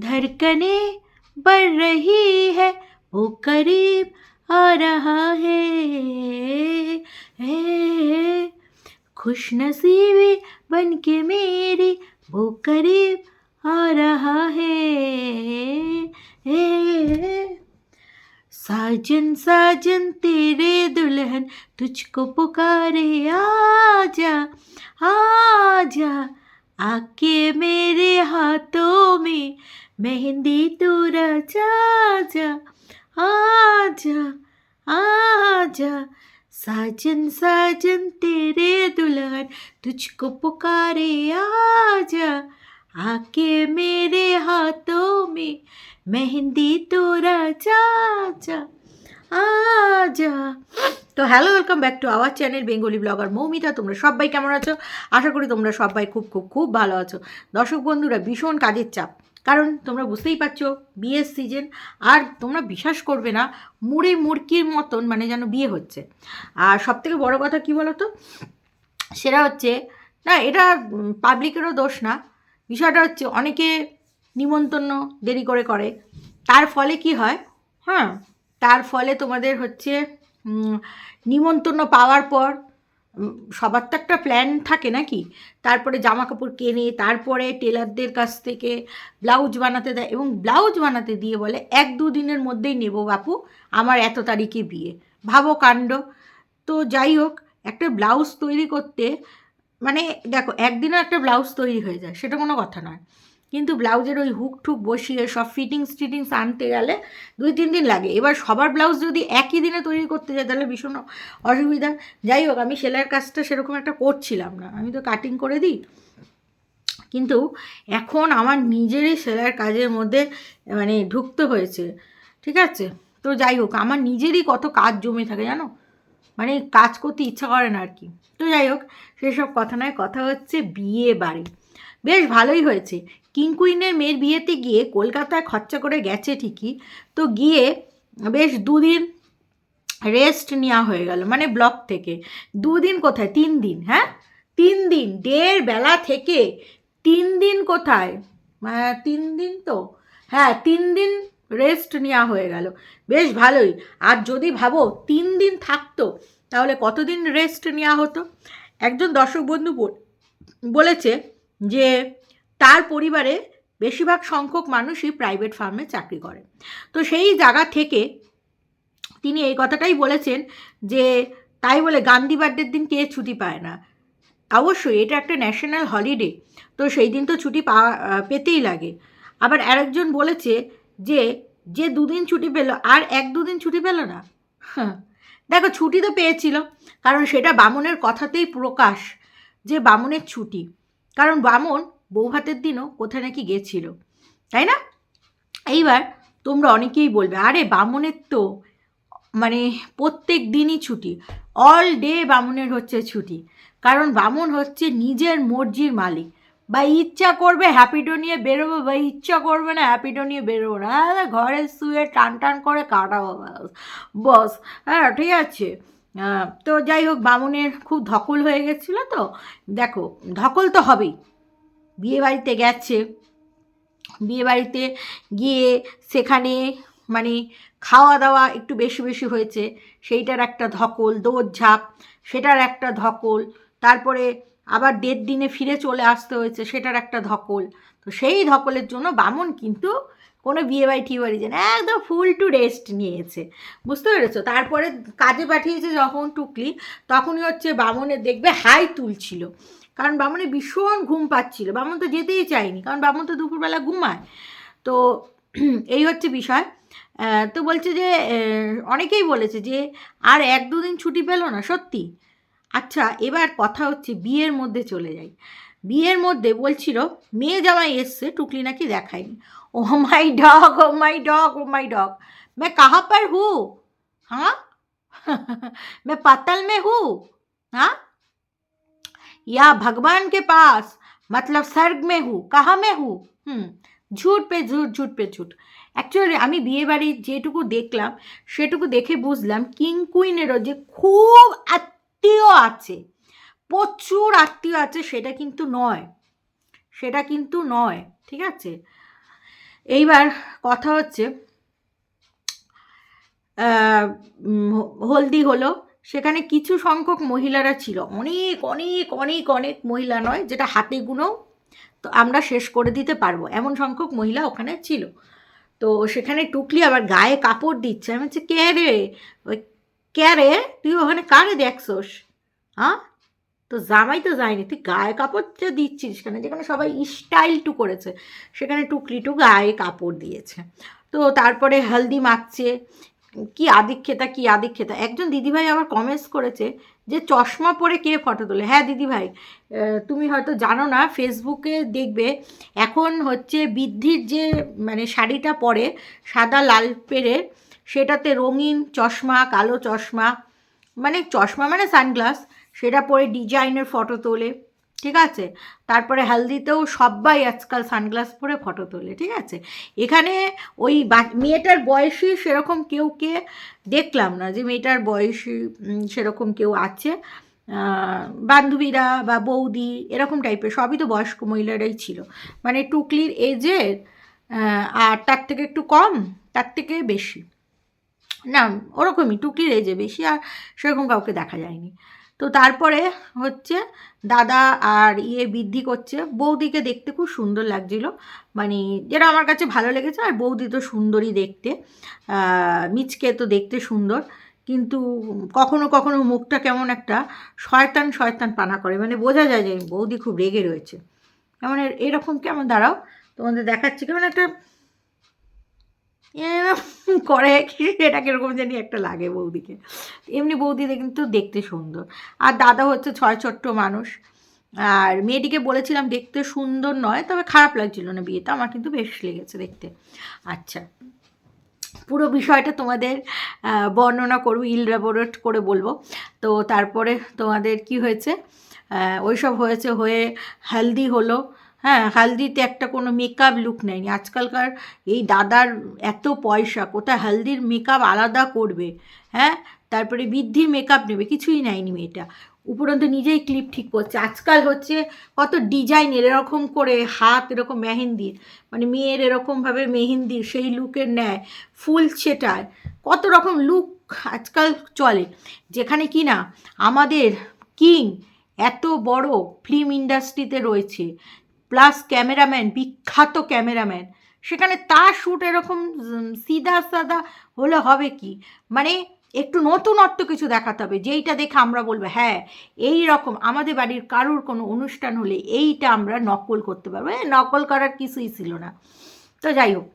धड़कने बढ़ रही है, वो करीब आ रहा है। खुश नसीबी बन के मेरी, वो करीब आ रहा है है। साजन साजन, तेरे दुल्हन, तुझको पुकारे, आजा आजा, आके मेरे हाथों में मेहंदी तू रचा जा आजा आजा साजन साजन तेरे दुल्हन तुझको पुकारे आजा आके मेरे हाथों में মেহেন্দি তোরা যা যা আজা তো hello welcome back to our channel Bengali blogger Moumita তোমরা সবাই কেমন আছো আশা করি তোমরা সবাই খুব খুব খুব ভালো আছো দর্শক বন্ধুরা ভীষণ কাজের চাপ কারণ তোমরা বুঝতেই পারছ, বিয়ের সিজন আর তোমরা বিশ্বাস করবে না, মুড়ি মুরকির মতন মানে যেন বিয়ে হচ্ছে। আর সবথেকে বড় কথা কি বলো তো সেটা হচ্ছে, না, এটা পাবলিকেরও দোষ না। বিষয়টা হচ্ছে, অনেকে নিমন্ত্রণ দেরি করে করে। তার ফলে কি হয়? হ্যাঁ তার ফলে তোমাদের হচ্ছে নিমন্ত্রণ পাওয়ার পর সবার তো একটা প্ল্যান থাকে নাকি? তারপরে জামা কাপড় কেনে, তারপরে টেলারদের কাছ থেকে ব্লাউজ বানাতে দেয় এবং ব্লাউজ বানাতে দিয়ে বলে, এক দু দিনের মধ্যেই নেব বাপু, আমার এত তারিখে বিয়ে। ভাবো কাণ্ড। তো যাই হোক, একটা ব্লাউজ তৈরি করতে মানে দেখো একদিনে একটা ব্লাউজ তৈরি হয়ে যায়, সেটা কোনো কথা নয়। কিন্তু ব্লাউজের ওই হুক ঠুক বসিয়ে সব ফিটিংস টিটিংস আনতে গেলে দুই, তিন দিন লাগে। এবার সবার ব্লাউজ যদি একই দিনে তৈরি করতে যায়, তাহলে ভীষণ অসুবিধা। যাই হোক, আমি সেলাইয়ের কাজটা সেরকম একটা করছিলাম না। আমি তো কাটিং করে দিই। কিন্তু এখন আমার নিজেরই সেলাইয়ের কাজের মধ্যে মানে ঢুকতে হয়েছে। ঠিক আছে? তো যাই হোক, আমার নিজেরই কত কাজ জমে থাকে জানো? মানে কাজ করতে ইচ্ছা করে না আর কি। তো যাই হোক, সেসব কথা নয়। কথা হচ্ছে বিয়ে বাড়ি। বেশ ভালোই হয়েছে। কিং কুইনের মেয়ের বিয়েতে গিয়ে কলকাতায় খরচা করে গেছে ঠিকই তো গিয়ে বেশ দুদিন রেস্ট নেওয়া হয়ে গেল মানে ব্লক থেকে। দুদিন কোথায়? তিন দিন হ্যাঁ? তিন দিন দেড় বেলা থেকে। তিন দিন কোথায়? আহ, তিন দিন তো? হ্যাঁ তিন দিন রেস্ট নেওয়া হয়ে গেল। বেশ ভালোই। আর যদি ভাবো তিন দিন থাকতো তাহলে কতদিন রেস্ট নেওয়া হতো? একজন দর্শক বন্ধু বল- বলেছে যে তার পরিবারে বেশিরভাগ সংখ্যক মানুষই প্রাইভেট ফার্মে চাকরি করে। তো সেই জায়গা থেকে তিনি এই কথাটাই বলেছেন যে, তাই বলে গান্ধী বার্থডের দিন কে ছুটি পায় না? অবশ্যই, এটা একটা ন্যাশনাল হলিডে তো সেই দিন তো ছুটি পাওয়া পেতেই লাগে। আবার আরেকজন বলেছে যে যে দুদিন ছুটি পেল, আর এক দুদিন ছুটি পেল না? হ্যাঁ দেখো ছুটি তো পেয়েছিল, কারণ সেটা বামনের কথাতেই প্রকাশ যে বামনের ছুটি। কারণ বামন বৌভাতের দিনও কোথায় নাকি গেছিল, তাই না? এইবার তোমরা অনেকেই বলবে, আরে বামনের তো মানে প্রত্যেক দিনই ছুটি অল ডে বামুনের হচ্ছে ছুটি, কারণ বামুন হচ্ছে নিজের মর্জির মালিক। বা ইচ্ছা করবে হ্যাপিডো নিয়ে বেরোবো, বা ইচ্ছা করবে না হ্যাপিডো নিয়ে বেরোবো না। ঘরে শুয়ে টান টান করে কাটাবো বস হ্যাঁ ঠিক আছে। তো যাই হোক, বামুনের খুব ধকল হয়ে গেছিল তো। দেখো, ধকল তো হবেই। বিয়ে বাড়িতে গেছে। বিয়ে বাড়িতে গিয়ে সেখানে মানে খাওয়া দাওয়া একটু বেশি বেশি হয়েছে। সেইটার একটা ধকল, দৌড়ঝাঁপ, সেটার একটা ধকল, তারপরে আবার দেড় দিনে ফিরে চলে আসতে হয়েছে, সেটার একটা ধকল। তো সেই ধকলের জন্য বামন কিন্তু কোনো বিয়ে বাড়ি টিয়ে বাড়ি যায় না, একদম ফুল টু রেস্ট নিয়েছে। বুঝতে পেরেছ? তারপরে কাজে পাঠিয়েছে যখন টুকলি, তখনই হচ্ছে বামনের দেখবে হাই তুলছিল। কারণ বামনের ভীষণ ঘুম পাচ্ছিল। বামন তো যেতেই চায়নি, কারণ বামন তো দুপুরবেলা ঘুমায়। তো এই হচ্ছে বিষয়। তো বলছে যে অনেকেই বলেছে যে, আর এক দুদিন ছুটি পেল না, সত্যি? আচ্ছা এবার কথা হচ্ছে বিয়ের মধ্যে চলে যাই। বিয়ের মধ্যে বলছিল মেয়ে জামাই এসছে টুকলি নাকি দেখায়নি oh my dog oh my dog oh my dog मैं कहाँ पर हूँ हाँ मैं पतल में हूँ हाँ या भगवान के पास मतलब स्वर्ग में हूँ कहाँ में हूँ হুম ঝুট পে ঝুট ঝুট পে ঝুট অ্যাকচুয়ালি আমি বিয়েবাড়ির যেটুকু দেখলাম সেটুকু দেখে বুঝলাম কিং কুইনেরও যে খুব আত্মীয় আছে প্রচুর আত্মীয় আছে, সেটা কিন্তু নয়। সেটা কিন্তু নয়, ঠিক আছে? এইবার কথা হচ্ছে হলদি হলো, সেখানে কিছু সংখ্যক মহিলারা ছিল। অনেক অনেক অনেক অনেক মহিলা নয়, যেটা হাতে গুনেও তো আমরা শেষ করে দিতে পারব। এমন সংখ্যক মহিলা ওখানে ছিল। তো সেখানে টুকলি আবার গায়ে কাপড় দিচ্ছে। আমি বলছি, কে রে? ওই কে রে? তুই ওখানে কারে দেখছোস? হ্যাঁ তো জামাই তো যায়নি। তুই গায়ে কাপড়টা দিচ্ছিস কেন? যেখানে সবাই স্টাইল টু করেছে, সেখানে টুকলি টু গায়ে কাপড় দিয়েছে। তো তারপরে হলদি মাখছে। কি আদিক্ষেতা কি আদিক্ষেতা? একজন দিদিভাই আবার কমেন্টস করেছে যে চশমা পরে কে ফটো তোলে? হ্যাঁ দিদিভাই তুমি হয়তো জানো না ফেসবুকে দেখবে এখন হচ্ছে বৃদ্ধির যে মানে শাড়িটা পরে সাদা লাল পেরে, সেটাতে রঙিন চশমা, কালো চশমা মানে চশমা মানে সানগ্লাস সেটা পরে ডিজাইনের ফটো তোলে, ঠিক আছে? তারপরে হলদিতেও সবাই আজকাল সানগ্লাস পরে ফটো তোলে, ঠিক আছে? এখানে ওই মেয়েটার বয়সী সেরকম কেউ কে দেখলাম না যে মেয়েটার বয়সী সেরকম কেউ আছে। বান্ধবীরা বা বৌদি এরকম টাইপের সবই তো বয়স্ক মহিলারাই ছিল। মানে টুকলির এজের আর তার থেকে একটু কম, তার থেকে বেশি। না, ওরকমই, টুকলির এজে বেশি, আর সেরকম কাউকে দেখা যায়নি। তো তারপরে হচ্ছে দাদা আর ইয়ে বৃদ্ধি করছে। বৌদিকে দেখতে খুব সুন্দর লাগছিল। মানে যেটা আমার কাছে ভালো লেগেছে আর বৌদি তো সুন্দরই দেখতে। মিচকে তো দেখতে সুন্দর। কিন্তু কখনো কখনো মুখটা কেমন একটা শয়তান শয়তান পানা করে। মানে বোঝা যায় যে বৌদি খুব রেগে রয়েছে। কেমন এর- এরকম কেমন? দাঁড়াও, তোমাদের দেখাচ্ছি। কেমন একটা করে কি, এটা কীরকম জানি একটা লাগে বৌদিকে। এমনি বৌদিদের কিন্তু দেখতে সুন্দর। আর দাদা হচ্ছে ছয় ছোট্ট মানুষ। আর মেয়েটিকে বলেছিলাম দেখতে সুন্দর নয়, তবে খারাপ লাগছিল না বিয়েতে। আমার কিন্তু বেশ লেগেছে দেখতে। আচ্ছা পুরো বিষয়টা তোমাদের বর্ণনা করব, ইলরাবোরেট করে বলব। তো তারপরে তোমাদের কি হয়েছে? ওইসব হয়েছে হয়ে হেলদি হলো। হ্যাঁ হালদিতে একটা কোনো মেকআপ লুক নেয়নি। আজকালকার এই দাদার এত পয়সা, কোথায় হালদির মেকআপ আলাদা করবে হ্যাঁ? তারপরে বৃদ্ধির মেকআপ নেবে, কিছুই নেয়নি মেয়েটা। উপরন্ত নিজেই ক্লিপ ঠিক করছে। আজকাল হচ্ছে কত ডিজাইনের এরকম করে হাত, এরকম মেহেন্দির মানে মেয়ের এরকমভাবে মেহেন্দির সেই লুকের নেয় ফুল ছেটায়, কত রকম লুক আজকাল চলে। যেখানে কি না, আমাদের কিং এত বড় ফিল্ম ইন্ডাস্ট্রিতে রয়েছে। প্লাস ক্যামেরাম্যান, বিখ্যাত ক্যামেরাম্যান। সেখানে তার শ্যুট এরকম সিধা সাদা হলে হবে কি? মানে একটু নতুনত্ব কিছু দেখাতে হবে, যেইটা দেখে আমরা বলব হ্যাঁ এই রকম আমাদের বাড়ির কারোর কোনো অনুষ্ঠান হলে এইটা আমরা নকল করতে পারব। হ্যাঁ নকল করার কিছুই ছিল না। তো যাই হোক,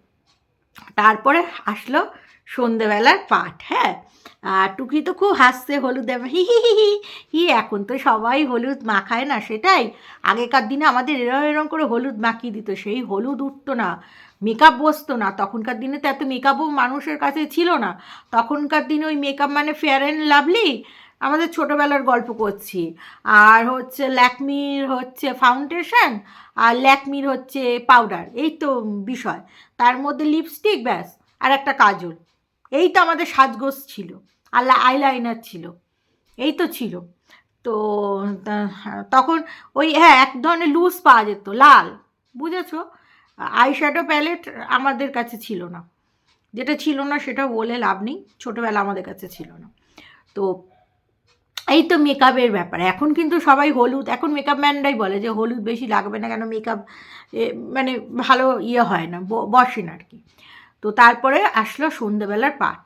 তারপরে আসলো সন্ধেবেলার পাঠ হ্যাঁ। আর টুকি তো খুব হাসছে, হলুদ হি হি হি হি হি, এখন তো সবাই হলুদ মাখায় না সেটাই। আগেকার দিনে আমাদের এরম এরম করে হলুদ মাখিয়ে দিত, সেই হলুদ উঠতো না মেকআপ বসতো না। তখনকার দিনে তো এত মেকআপও মানুষের কাছে ছিল না। তখনকার দিনে ওই মেকআপ মানে ফেয়ার অ্যান্ড লাভলি আমাদের ছোটোবেলার গল্প করছি। আর হচ্ছে ল্যাকমির হচ্ছে ফাউন্ডেশন আর ল্যাকমির হচ্ছে পাউডার এই তো বিষয়। তার মধ্যে লিপস্টিক ব্যাস, আর একটা কাজল। এই তো আমাদের সাজগোজ ছিল। আর আইলাইনার ছিল। এই তো ছিল। তো তখন ওই হ্যাঁ এক ধরনের লুজ পাওয়া যেত, লাল। বুঝেছ? আইশ্যাডো প্যালেট আমাদের কাছে ছিল না। যেটা ছিল না, সেটা বলে লাভ নেই। ছোটোবেলা আমাদের কাছে ছিল না। তো, এই তো মেকআপের ব্যাপার। এখন কিন্তু সবাই হলুদ, এখন মেকআপ ম্যানরাই বলে যে হলুদ বেশি লাগবে না কেন মেকআপ মানে ভালো ইয়ে হয় না বসে না আর কি। তো তারপরে আসলো সন্ধ্যেবেলার পাঠ।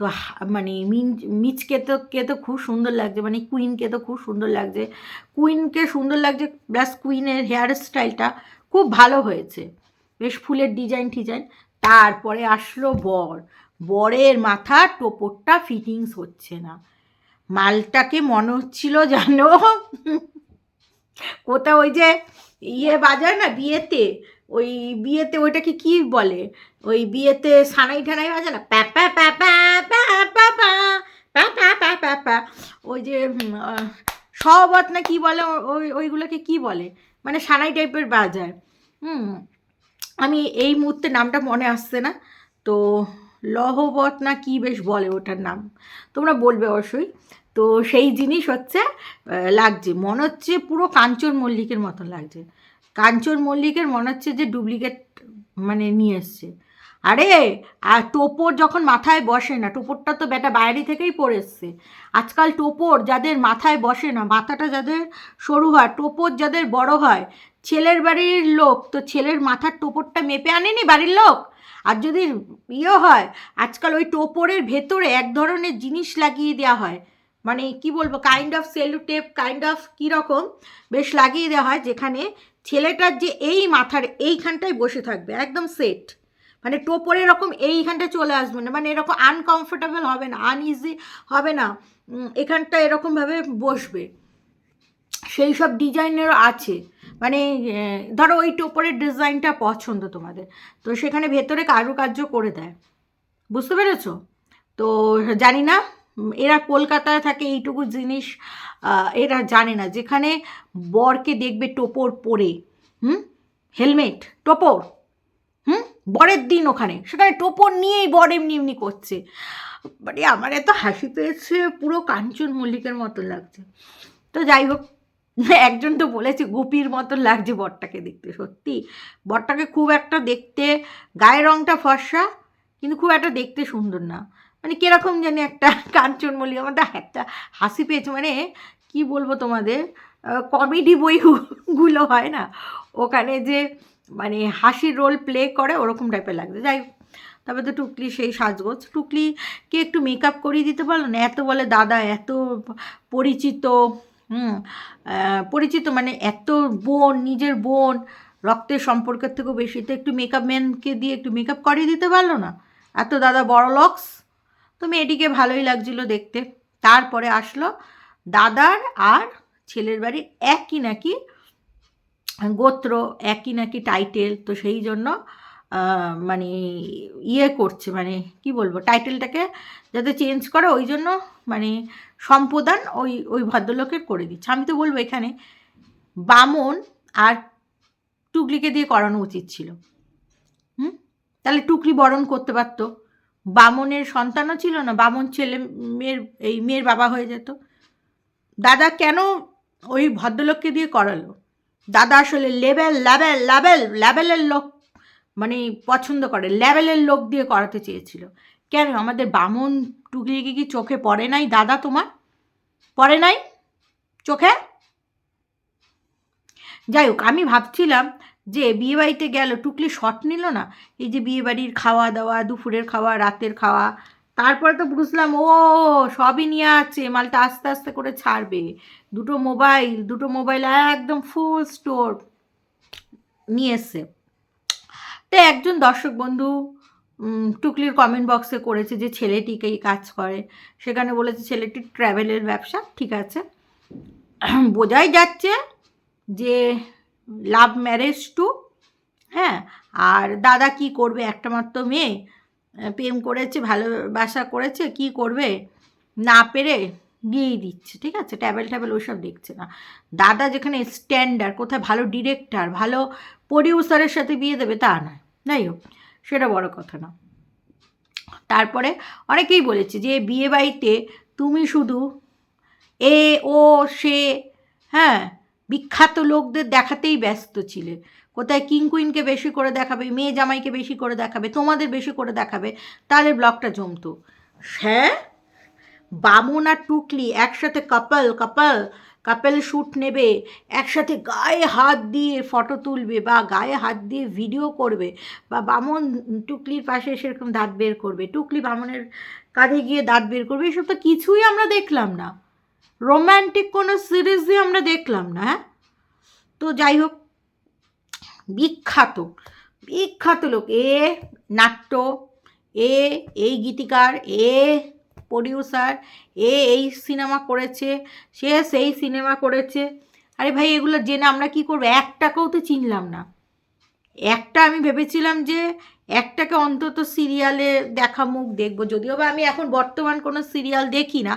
তো মানে মিন মিচকে তো কে তো খুব সুন্দর লাগছে মানে কুইনকে তো খুব সুন্দর লাগছে। কুইনকে সুন্দর লাগছে, প্লাস কুইনের হেয়ার স্টাইলটা খুব ভালো হয়েছে। বেশ ফুলের ডিজাইন টিজাইন তারপরে আসলো বর। বরের মাথা টোপরটা ফিটিংস হচ্ছে না। মালটাকে মনে হচ্ছিল জানো কোথাও ওই যে ইয়ে বাজায় না, বিয়েতে? ওই বিয়েতে ওইটাকে কি বলে? ওই বিয়েতে সানাই ঠানাই বাজে না প্যা প্যা প্যা প্যা প্যা প্যা প্যা প্যা প্যা প্যা ওই যে সহবত না কি বলে ওই ওইগুলোকে কি বলে মানে সানাই টাইপের বাজায় হুম আমি এই মুহূর্তে নামটা মনে আসছে না তো লহবত না কি বেশ বলে ওটার নাম তোমরা বলবে অবশ্যই তো সেই জিনিস হচ্ছে লাগছে মনে হচ্ছে পুরো কাঞ্চন মল্লিকের মতন লাগছে কাঞ্চন মল্লিকের মনে হচ্ছে যে ডুপ্লিকেট মানে নিয়ে এসছে আরে, আর টোপর যখন মাথায় বসে না, টোপরটা তো বেটা বাইরে থেকেই পড়ে এসছে। আজকাল টোপর যাদের মাথায় বসে না, মাথাটা যাদের সরু হয়, টোপর যাদের বড় হয়, ছেলের বাড়ির লোক তো ছেলের মাথার টোপরটা মেপে আনেনি বাড়ির লোক? আর যদি ইয়ে হয়, আজকাল ওই টোপরের ভেতরে এক ধরনের জিনিস লাগিয়ে দেওয়া হয়। মানে কি বলব kind of sellotape kind of কীরকম বেশ লাগিয়ে দেওয়া হয়, যেখানে ছেলেটার যে এই মাথার এইখানটায় বসে থাকবে, একদম সেট মানে টোপর এরকম এইখানটায় চলে আসবে না। মানে এরকম আনকমফোর্টেবল হবে না আনইজি হবে না। এখানটা এরকমভাবে বসবে। সেই সব ডিজাইনেরও আছে। মানে ধরো ওই টোপরের ডিজাইনটা পছন্দ তোমাদের। তো সেখানে ভেতরে কারুকার্য করে দেয়। বুঝতে পেরেছ? তো জানি না এরা কলকাতায় থাকে এইটুকু জিনিস এরা জানে না। যেখানে বরকে দেখবে টোপর পরে। হুম? হেলমেট, টোপর। বরের দিন ওখানে। সেখানে টোপর নিয়েই বর এমনি এমনি করছে। মানে আমার এত হাসি পেয়েছে, পুরো কাঞ্চন মল্লিকের মতো লাগছে। তো যাই হোক, একজন তো বলেছে, গুপির মতন লাগছে বরটাকে দেখতে, সত্যি। বরটাকে খুব একটা দেখতে, গায়ের রঙটা ফর্সা, কিন্তু খুব একটা দেখতে সুন্দর না। মানে কীরকম জানি একটা কাঞ্চন মল্লিক, আমার একটা হাসি পেয়েছে। মানে কি বলব তোমাদের কমেডি বইগুলো হয় না? ওখানে যে মানে হাসির রোল প্লে করে ওরকম টাইপের লাগছে। যাই তবে তো টুকলি সেই সাজগোজ। টুকলিকে একটু মেকআপ করিয়ে দিতে পারল না? এত বলে দাদা, এত পরিচিত, হুম পরিচিত মানে এত বোন, নিজের বোন, রক্তের সম্পর্কের থেকেও বেশি। তো একটু মেকআপ ম্যানকে দিয়ে একটু মেকআপ করিয়ে দিতে পারল না? এত দাদা বড় লক্স তো মেয়েটিকে ভালোই লাগছিল দেখতে। তারপরে আসলো দাদার আর ছেলের বাড়ির একই নাকি গোত্র একই নাকি টাইটেল তো সেই জন্য মানে ইয়ে করছে মানে কি বলব টাইটেলটাকে যাতে চেঞ্জ করে, ওই জন্য মানে সম্প্রদান ওই ওই ভদ্রলোকের করে দিচ্ছে। আমি তো বলব এখানে, বামন আর টুকলিকে দিয়ে করানো উচিত ছিল। হুম? তাহলে টুকলি বরণ করতে পারতো। বামনের সন্তানও ছিল না, বামন ছেলে মেয়ের, এই মেয়ের বাবা হয়ে যেত। দাদা কেন ওই ভদ্রলোককে দিয়ে করালো? দাদা আসলে লেভেল লেভেল লেভেল লেভেলের লোক মানে পছন্দ করে লেভেলের লোক দিয়ে করাতে চেয়েছিল। কেন? আমাদের বামন টুকলিকে কি চোখে পড়ে নাই দাদা তোমার? পড়ে নাই চোখে? যাই হোক, আমি ভাবছিলাম যে বিয়েবাড়িতে গেল, টুকলি শট নিল না? এই যে বিয়েবাড়ির খাওয়া দাওয়া, দুপুরের খাওয়া, রাতের খাওয়া তারপরে তো বুঝলাম, ও, সবই নিয়ে আছে মালটা আস্তে আস্তে করে ছাড়বে। দুটো মোবাইল দুটো মোবাইল একদম ফুল স্টোর নিয়ে এসছে। তো একজন দর্শক বন্ধু টুকলির কমেন্ট বক্সে করেছে যে ছেলেটিকেই কাজ করে। সেখানে বলেছে ছেলেটি ট্র্যাভেলের ব্যবসা, ঠিক আছে? বোঝাই যাচ্ছে যে লাভ ম্যারেজ টু হ্যাঁ? আর দাদা কি করবে? একটা মাত্র মেয়ে। প্রেম করেছে, ভালোবাসা করেছে, কি করবে? না পেরে দিয়েই দিচ্ছে, ঠিক আছে? ট্যাবেল ট্যাবেল ওইসব দেখছে না। দাদা যেখানে স্ট্যান্ডার্ড কোথায় ভালো ডিরেক্টর ভালো প্রডিউসারের সাথে বিয়ে দেবে, তা নয়। যাই হোক, সেটা বড় কথা না। তারপরে অনেকেই বলেছে যে, বিয়ে বাড়িতে তুমি শুধু এ, ও, সে হ্যাঁ বিখ্যাত লোকদের দেখাতেই ব্যস্ত ছিলে। কোথায় কিং কুইনকে বেশি করে দেখাবে, মেয়ে জামাইকে বেশি করে দেখাবে, তোমাদের বেশি করে দেখাবে, তাহলে ব্লগটা জমতো। হ্যাঁ? বামন আর টুকলি একসাথে কাপল কাপল কাপেল শ্যুট নেবে, একসাথে গায়ে হাত দিয়ে ফটো তুলবে বা গায়ে হাত দিয়ে ভিডিও করবে বা বামন টুকলির পাশে সেরকম দাঁত বের করবে, টুকলি বামনের কাঁধে গিয়ে দাঁত বের করবে, এসব তো কিছুই আমরা দেখলাম না। রোম্যান্টিক কোনো সিরিজই আমরা দেখলাম না হ্যাঁ? তো যাই হোক বিখ্যাত বিখ্যাত লোক। এ নাট্য, এ এই গীতিকার, এ প্রডিউসার এ এই সিনেমা করেছে, সে সেই সিনেমা করেছে। আরে ভাই, এগুলো জেনে আমরা কি করব? একটাকেও তো চিনলাম না। একটা আমি ভেবেছিলাম যে একটাকে অন্তত সিরিয়ালে দেখা মুখ দেখব। যদিও বা আমি এখন বর্তমান কোনো সিরিয়াল দেখি না,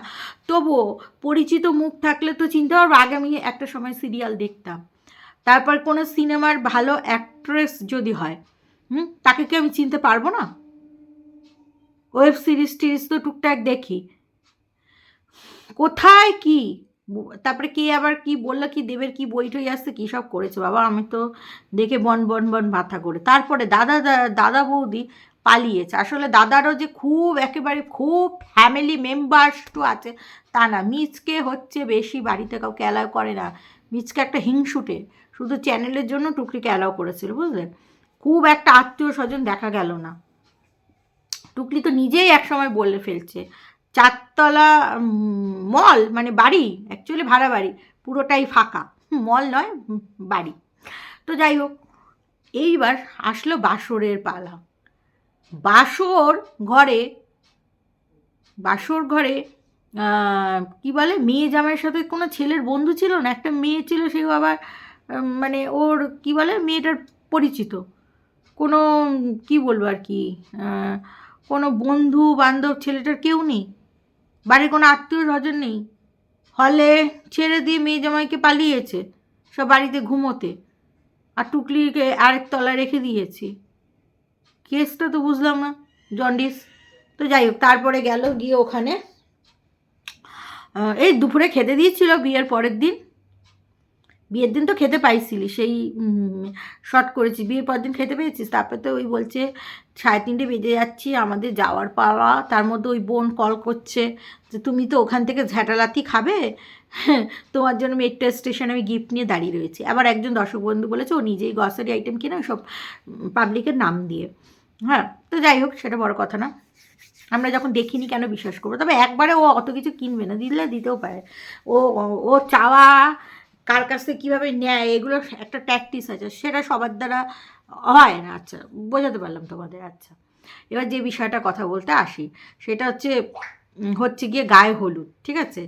তবুও পরিচিত মুখ থাকলে তো চিনতে পারব। আগে আমি একটা সময় সিরিয়াল দেখতাম। তারপর কোনো সিনেমার ভালো অ্যাক্ট্রেস যদি হয়, হুম, তাকে কি আমি চিনতে পারব না? ওয়েব সিরিজ টিরিজ তো টুকটাক দেখি। কোথায় কি? তারপরে কে আবার কি বলল, কি দেবের কি বই টই আসছে, কী সব করেছে? বাবা, আমি তো দেখে বন বন বন ভাতা করে তারপরে দাদা দাদা বৌদি পালিয়েছে। আসলে দাদারও যে খুব একেবারে খুব ফ্যামিলি মেম্বার্স তো আছে, তা না। মিচকে হচ্ছে বেশি, বাড়িতে কাউকে অ্যালাউ করে না। মিচকে একটা হিংসুটে। শুধু চ্যানেলের জন্য টুকরিকে অ্যালাউ করেছিল বুঝলেন খুব একটা আত্মীয় স্বজন দেখা গেল না। টুকলি তো নিজেই একসময় বলে ফেলছে। চারতলা মল মানে বাড়ি অ্যাকচুয়ালি ভাড়া বাড়ি, পুরোটাই ফাঁকা। মল নয় বাড়ি। তো যাই হোক, এইবার আসলো বাসরের পালা। বাসর ঘরে বাসর ঘরে কি বলে, মেয়ে জামাইয়ের সাথে কোনো ছেলের বন্ধু ছিল না? একটা মেয়ে ছিল সেও আবার মানে ওর, কি বলে, মেয়েটার পরিচিত। কোনো, কি বলব আর কি কোনো বন্ধু বান্ধব ছেলেটার কেউ নেই। বাড়ির কোনো আত্মীয় স্বজন নেই। হলে ছেড়ে দিয়ে মেয়ে জামাইকে পালিয়েছে, সব বাড়িতে ঘুমোতে। আর টুকলিকে আরেক তলায় রেখে দিয়েছি। কেসটা তো বুঝলাম না, জন্ডিস। তো যাই হোক, তারপরে গেল গিয়ে ওখানে এই দুপুরে খেতে দিয়েছিল বিয়ের পরের দিন। বিয়ের দিন তো খেতে পাইছিলি, সেই শর্ট করেছি। বিয়ের পর দিন খেতে পেয়েছিস? তারপরে তো ওই বলছে, সাড়ে তিনটে বেজে যাচ্ছি, আমাদের যাওয়ার পাওয়া তার মধ্যে ওই বোন কল করছে যে, তুমি তো ওখান থেকে ঝ্যাটালাতি খাবে? তোমার জন্য মেট্রো স্টেশনে আমি গিফট নিয়ে দাঁড়িয়ে রয়েছি। আবার একজন দর্শক বন্ধু বলেছে, ও নিজেই গ্রসারি আইটেম কিনে সব পাবলিকের নাম দিয়ে। হ্যাঁ তো যাই হোক, সেটা বড় কথা না। আমরা যখন দেখিনি কেন বিশ্বাস করব? তবে একবারে ও অত কিছু কিনবে না, দিলে দিতেও পারে। ও ও চাওয়া কার কাছ থেকে কীভাবে নেয়, এগুলো একটা ট্যাকটিস আছে, সেটা সবার দ্বারা হয় না। আচ্ছা বোঝাতে পারলাম তোমাদের আচ্ছা। এবার যে বিষয়টা কথা বলতে আসি, সেটা হচ্ছে হচ্ছে গিয়ে গায়ে হলুদ, ঠিক আছে?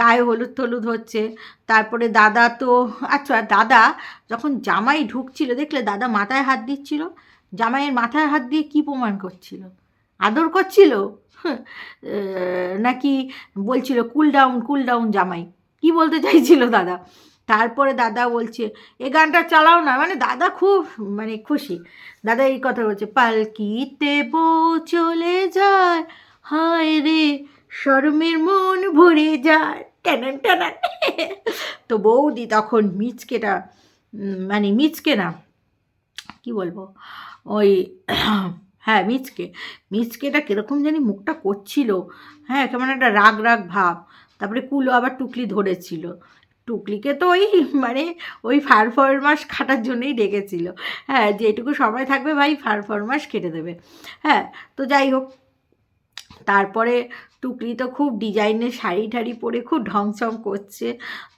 গায়ে হলুদ টলুদ হচ্ছে, তারপরে দাদা তো আচ্ছা দাদা যখন জামাই ঢুকছিল, দেখলে দাদা মাথায় হাত দিচ্ছিল, জামাইয়ের মাথায় হাত দিয়ে কি প্রমাণ করছিল? আদর করছিল? নাকি বলছিল কুল ডাউন কুল ডাউন জামাই। কি বলতে চাইছিল দাদা? তারপরে দাদা বলছে, এ গানটা চালাও না। মানে দাদা খুব মানে খুশি। দাদা এই কথা বলছে, পালকিতে বউ চলে যায়, হায় রে, শর্মের মন ভরে যায়। টানান টানান তো বৌদি তখন মিচকেটা মানে মিচকে না, কি বলব, ওই হ্যাঁ মিচকে, মিচকেটা কীরকম জানি মুখটা করছিল হ্যাঁ কেমন একটা রাগ রাগ ভাব, তারপরে কুলো আবার টুকলি ধরেছিল। টুকলিকে তো ওই মানে ওই ফার মাস খাটার জন্যই ডেকেছিল। হ্যাঁ যেটুকু সময় থাকবে ভাই ফার মাস কেটে দেবে। হ্যাঁ তো যাই হোক, তারপরে টুকলি তো খুব ডিজাইনের শাড়ি টাড়ি পরে খুব ঢংসং করছে।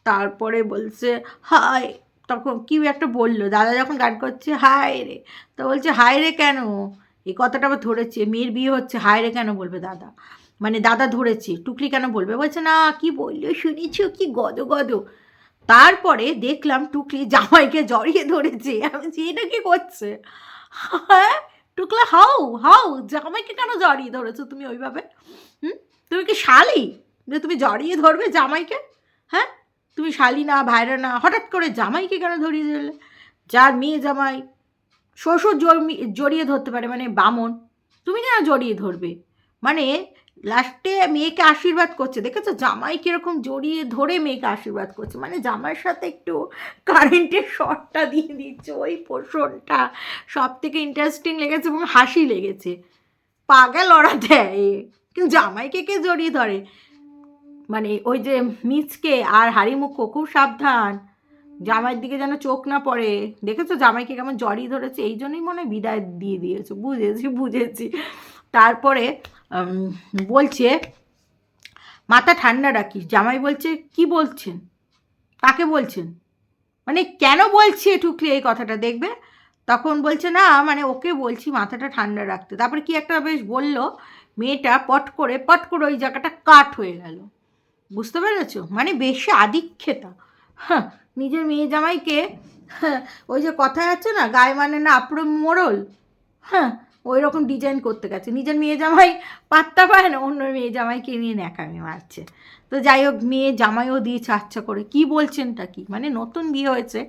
তারপরে বলছে, হায়, তখন কি একটা বলল, দাদা যখন গান করছে, হায় রে। তো বলছে, হায় রে কেন? এই কথাটা আবার ধরেছে, মেয়ের বিয়ে হচ্ছে, হায় রে কেন? বলবে দাদা। মানে দাদা ধরেছে, টুকলি কেন বলবে? বলছে, না, কি বলল? শুনেছো? কি গদ গদ তারপরে দেখলাম টুকলি জামাইকে জড়িয়ে ধরেছে। আমি এটা কি করছে? হ্যাঁ টুকলা হাউ হাউ জামাইকে কেন জড়িয়ে ধরেছো তুমি ওইভাবে? হুম? তুমি কি শালি? যে তুমি জড়িয়ে ধরবে জামাইকে? হ্যাঁ? তুমি শালি না, ভাইরা না, হঠাৎ করে জামাইকে কেন ধরিয়ে দিলে যার মেয়ে জামাই, শ্বশুর জড়িয়ে ধরতে পারে মানে বামন, তুমি কেন জড়িয়ে ধরবে? মানে লাস্টে মেয়েকে আশীর্বাদ করছে। দেখেছ? জামাই কীরকম জড়িয়ে ধরে মেয়েকে আশীর্বাদ করছে। মানে জামাইয়ের সাথে একটু কারেন্টের শর্টটা দিয়ে দিচ্ছে। ওই পোষণটা সব থেকে ইন্টারেস্টিং লেগেছে এবং হাসি লেগেছে। পাগা লড়া দেয়। কিন্তু জামাইকে কে জড়িয়ে ধরে? মানে ওই যে মিচকে আর হাড়িমুখো খুব সাবধান। জামাইয়ের দিকে যেন চোখ না পড়ে। দেখেছ? জামাইকে কেমন জড়িয়ে ধরেছে। এই জন্যই মনে হয় বিদায় দিয়ে দিয়েছ। বুঝেছি বুঝেছি। তারপরে বলছে, মাথা ঠান্ডা রাখিস। জামাই বলছে, কি বলছেন? কাকে বলছেন? মানে কেন বলছে টুকলি এই কথাটা, দেখবে? তখন বলছে, না মানে ওকে বলছি মাথাটা ঠান্ডা রাখতে। তারপরে কি একটা বেশ বলল, মেয়েটা পট করে পট করে ওই জায়গাটা কাট হয়ে গেল। বুঝতে পেরেছ? মানে বেশি আদিক্ষেতা। হ্যাঁ নিজের মেয়ে জামাইকে ওই যে কথায় আছে না, গায়ে মানে না আপড়ো মোড়ল? হ্যাঁ ওই রকম ডিজাইন করতে গেছে। নিজের মেয়ে জামাই পাত্তা পায় না, অন্য মেয়ে জামাইকে নিয়ে ন্যাকামি মারছে। তো যাই হোক, মেয়ে জামাইও দিয়েছে আচ্ছা করে। কি বলছেনটা কি? মানে নতুন বিয়ে হয়েছে।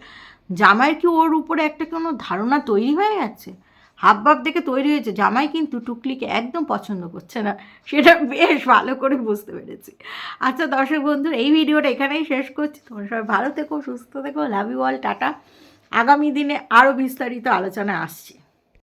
জামাইয়ের কি ওর উপরে একটা কোনো ধারণা তৈরি হয়ে গেছে? হাব ভাব দেখে তৈরি হয়েছে। জামাই কিন্তু টুকলিকে একদম পছন্দ করছে না। সেটা বেশ ভালো করে বুঝতে পেরেছি। আচ্ছা দর্শক বন্ধুরা, এই ভিডিওটা এখানেই শেষ করছি। তোমরা সবাই ভালো থেকো, সুস্থ থেকো লাভ ইউ অল টাটা। আগামী দিনে আরও বিস্তারিত আলোচনা আসছে।